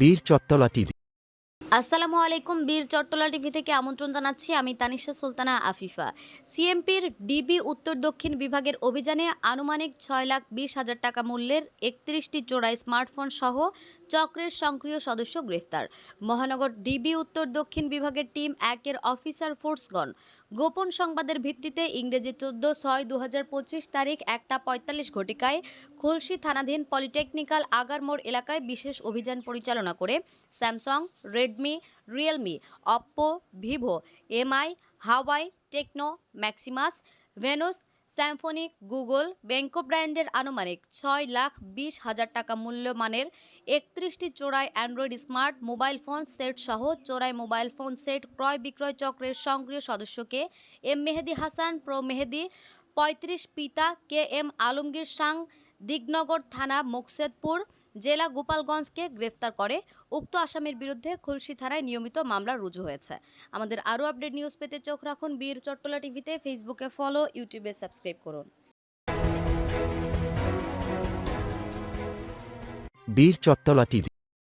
বীর চত্তলা টিভি। আসসালামু আলাইকুম, বীর চট্টলা টিভি থেকে আমন্ত্রণ জানাচ্ছি আমি তানিশা সুলতানা আফিফা। সিএমপির ডিবি উত্তর দক্ষিণ বিভাগের অভিযানে আনুমানিক ছয় লাখ বিশ হাজার টাকা মূল্যের একত্রিশটি জোড়ায় স্মার্টফোন সহ চক্রের সক্রিয় সদস্য গ্রেফতার। মহানগর ডিবি উত্তর দক্ষিণ বিভাগের টিম একের অফিসার ফোর্সগণ। গোপন সংবাদের ভিত্তিতে ইংরেজি চোদ্দ ছয় দু তারিখ একটা পঁয়তাল্লিশ ঘটিকায় খুলশী থানাধীন পলিটেকনিক্যাল আগারমোড় এলাকায় বিশেষ অভিযান পরিচালনা করে Samsung Redmi Realme Oppo Vivo MI Huawei Tecno Maximus Venus Symphonic Google Banquo ব্র্যান্ডের আনুমানিক ছয় লাখ বিশ হাজার টাকা মূল্যমানের একত্রিশটি চোরাই Android smart mobile phone set সহ চোরাই মোবাইল ফোন সেট ক্রয় বিক্রয় চক্রের সক্রিয় সদস্যকে এম মেহেদি হাসান, প্রো মেহেদি, পঁয়ত্রিশ পিতা কে এম আলমগীর সাং দিগনগর থানা, মুকসেদপুর জেলা গোপালগঞ্জকে গ্রেফতার করে উক্ত আসামির বিরুদ্ধে খুলশী থানায় নিয়মিত মামলা রুজু হয়েছে। আমাদের আরও আপডেট নিউজ পেতে চোখ রাখুন বীর চট্টলা টিভিতে, ফেসবুকে ফলো, ইউটিউবে সাবস্ক্রাইব করুন। বীর চট্টলা টিভি